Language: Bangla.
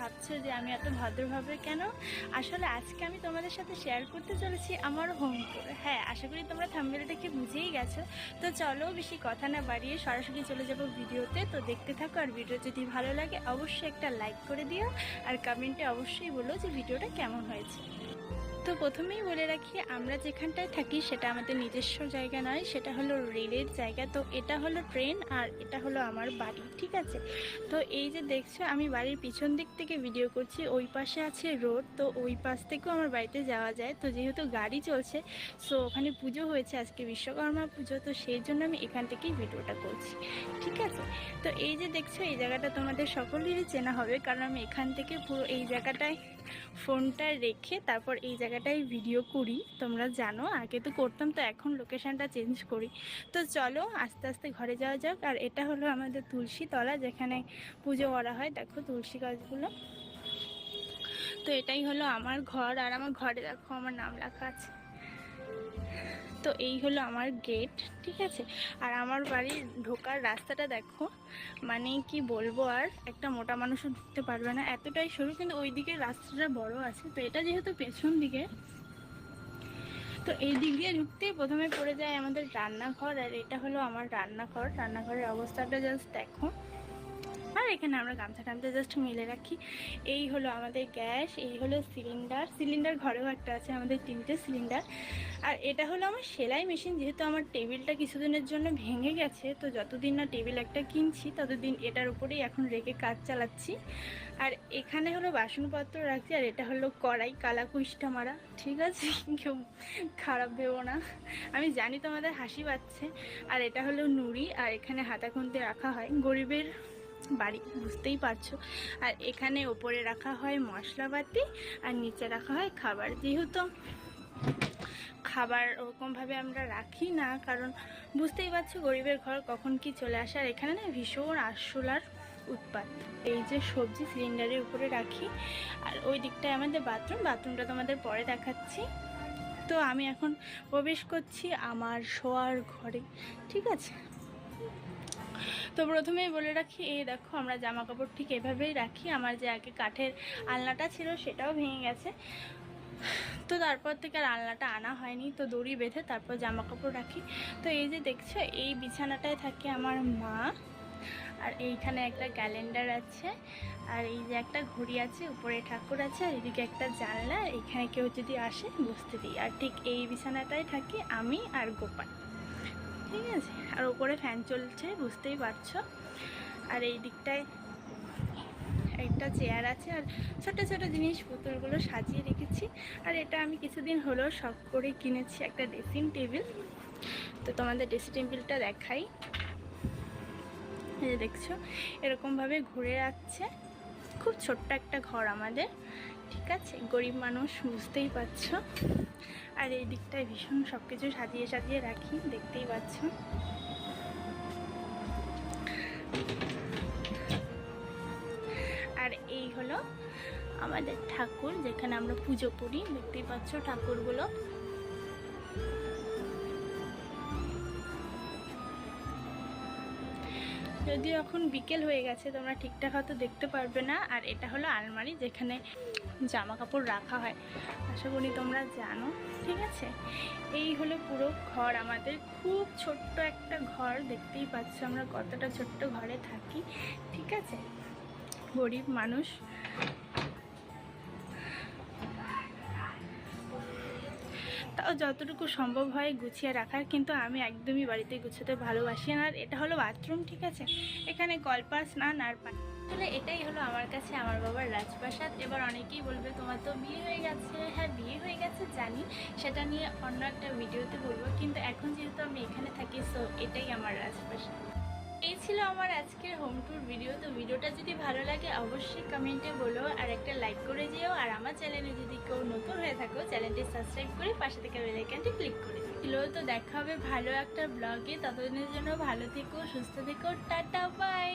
ভাবছ যে আমি এত ভদ্রভাবে কেন? আসলে আজকে আমি তোমাদের সাথে শেয়ার করতে চলেছি আমার হোম ট্যুর হ্যাঁ আশা করি তোমরা থাম্বেল দেখে বুঝেই গেছো। তো চলো বেশি কথা না বাড়িয়ে সরাসরি চলে যাব ভিডিওতে। তো দেখতে থাকো আর ভিডিও যদি ভালো লাগে, অবশ্যই একটা লাইক করে দিও। আর কমেন্টে অবশ্যই বলো যে ভিডিওটা কেমন হয়েছে। তো প্রথমেই বলে রাখি, আমরা যেখানটায় থাকি সেটা আমাদের নিজস্ব জায়গা নয়, সেটা হলো রেলের জায়গা। তো এটা হলো ট্রেন আর এটা হলো আমার বাড়ি, ঠিক আছে? তো এই যে দেখছ, আমি বাড়ির পিছন দিক থেকে ভিডিও করছি, ওই পাশে আছে রোড, তো ওই পাশ থেকেও আমার বাড়িতে যাওয়া যায়। তো যেহেতু গাড়ি চলছে সো ওখানে পুজো হয়েছে, আজকে বিশ্বকর্মা পুজো, তো সেই জন্য আমি এখান থেকেই ভিডিওটা করছি, ঠিক আছে? তো এই যে দেখছ, এই জায়গাটা তোমাদের সকলেরই চেনা হবে, কারণ আমি এখান থেকে পুরো এই জায়গাটায় ফোনটা রেখে তারপর এই জায়গাটায় ভিডিও করি, তোমরা জানো, আগে তো করতাম, তো এখন লোকেশানটা চেঞ্জ করি। তো চলো, আস্তে আস্তে ঘরে যাওয়া যাক, আর এটা হলো আমাদের তুলসী তলা, যেখানে পুজো করা হয়। দেখো তুলসী গাছগুলো। তো এটাই হলো আমার ঘর, আর আমার ঘরে দেখো আমার নাম লেখা আছে। তো এই হলো আমার গেট ঠিক আছে? আর আমার বাড়ির ঢোকার রাস্তাটা দেখো মানে কি বলব আর, একটা মোটা মানুষও ঢুকতে পারবে না, এতটাই সরু, কিন্তু ওই দিকে রাস্তাটা বড় আছে, তো এটা যেহেতু পেছন দিকে, তো এই দিক দিয়ে ঢুকতেই প্রথমে পড়ে যায় আমাদের রান্নাঘর, আর এটা হলো আমার রান্নাঘর, রান্নাঘরের অবস্থাটা জাস্ট দেখো। এখানে আমরা গামছা টামছা জাস্ট মেলে রাখি। এই হলো আমাদের গ্যাস, এই হলো সিলিন্ডার সিলিন্ডার ঘরেও একটা আছে, আমাদের তিনটে সিলিন্ডার আর এটা হলো আমার সেলাই মেশিন যেহেতু আমার টেবিলটা কিছুদিনের জন্য ভেঙে গেছে, তো যতদিন না টেবিল একটা কিনছি, ততদিন এটার উপরেই এখন রেখে কাজ চালাচ্ছি। আর এখানে হলো বাসনপত্র রাখছি, আর এটা হলো কড়াই কালা কুইশটা মারা। ঠিক আছে? কেউ খারাপ ভেবো না। আমি জানি তোমাদের হাসি পাচ্ছে। আর এটা হলো নুড়ি, আর এখানে হাতা খুনতে রাখা হয়। গরিবের বাড়ি, বুঝতেই পারছ। আর এখানে ওপরে রাখা হয় মশলাপাতি, আর নিচে রাখা হয় খাবার। যেহেতু খাবার ওরকমভাবে আমরা রাখি না, কারণ বুঝতেই পারছ গরিবের ঘর কখন কি চলে আসে। আর এখানে না ভীষণ আরশোলার উৎপাত। এই যে সবজি সিলিন্ডারের উপরে রাখি। আর ওই দিকটায় আমাদের বাথরুম, বাথরুমটা তোমাদের পরে দেখাচ্ছি। তো আমি এখন প্রবেশ করছি আমার শোয়ার ঘরে, ঠিক আছে? তো প্রথমেই বলে রাখি, এই দেখো আমরা জামা কাপড় ঠিক এভাবেই রাখি। আমার যে আগে কাঠের আলনাটা ছিল সেটাও ভেঙে গেছে। তো তারপর থেকে আর আলনাটা আনা হয়নি। তো দড়ি বেঁধে তারপর জামা কাপড় রাখি। তো এই যে দেখছ, এই বিছানাটায় থাকে আমার মা। আর এইখানে একটা ক্যালেন্ডার আছে। আর এই যে একটা ঘড়ি আছে, উপরে ঠাকুর আছে, আর এদিকে একটা জানলা। এখানে কেউ যদি আসে, বসতে দিই। আর ঠিক এই বিছানাটাই থাকি আমি আর গোপাল। ঠিক আছে? আর ওপরে ফ্যান চলছে, বুঝতেই পারছ? আর এই দিকটায় একটা চেয়ার আছে, আর ছোট ছোট জিনিস পুতুলগুলো সাজিয়ে রেখেছি। আর এটা আমি কিছুদিন হলো শখ করে কিনেছি একটা ড্রেসিং টেবিল। তো তোমাদের ড্রেসিং টেবিলটা দেখাই। দেখছ, এরকমভাবে ঘুরে যাচ্ছে খুব ছোট্ট একটা ঘর আমাদের, ঠিক আছে? গরিব মানুষ বুঝতেই পারছ। আর এই দিকটায় ভীষণ সব কিছু সাজিয়ে সাজিয়ে রাখি, দেখতেই পাচ্ছ। আর এই হলো আমাদের ঠাকুর, যেখানে আমরা পুজো করি, দেখতেই পাচ্ছ ঠাকুরগুলো। যদিও এখন বিকেল হয়ে গেছে, তোমরা ঠিকঠাক হয়তো দেখতে পারবে না। আর এটা হলো আলমারি যেখানে জামা কাপড় রাখা হয়। আশা করি তোমরা জানো, ঠিক আছে? এই হলো পুরো ঘর আমাদের। খুব ছোট্ট একটা ঘর, দেখতেই পাচ্ছ আমরা কতটা ছোট্ট ঘরে থাকি, ঠিক আছে? গরিব মানুষ। তাও যতটুকু সম্ভব হয় গুছিয়ে রাখার, কিন্তু আমি একদমই বাড়িতে গুছোতে ভালোবাসি আর এটা হলো বাথরুম, ঠিক আছে? এখানে কলপা স্নান আর পানি। আসলে এটাই হলো আমার কাছে আমার বাবার রাজপ্রাসাদ। এবার অনেকেই বলবে, তোমার তো বিয়ে হয়ে গেছে। হ্যাঁ বিয়ে হয়ে গেছে, জানি। সেটা নিয়ে অন্য একটা ভিডিওতে বলব। কিন্তু এখন যেহেতু আমি এখানে থাকি সো এটাই আমার রাজপ্রাসাদ। ছিল আমার আজকের হোম ট্যুর ভিডিও তো ভিডিওটা যদি ভালো লাগে অবশ্যই কমেন্টে বলো, আর একটা লাইক করে যেও, আর আমার চ্যানেলে যদি কেউ নতুন হয়ে থাকো চ্যানেলটি সাবস্ক্রাইব করে পাশে থেকে বেলাইকানটি ক্লিক করে দিও। তো দেখা হবে ভালো একটা ব্লগে ততদিনের জন্য ভালো থেকো, সুস্থ থেকো, টাটা বাই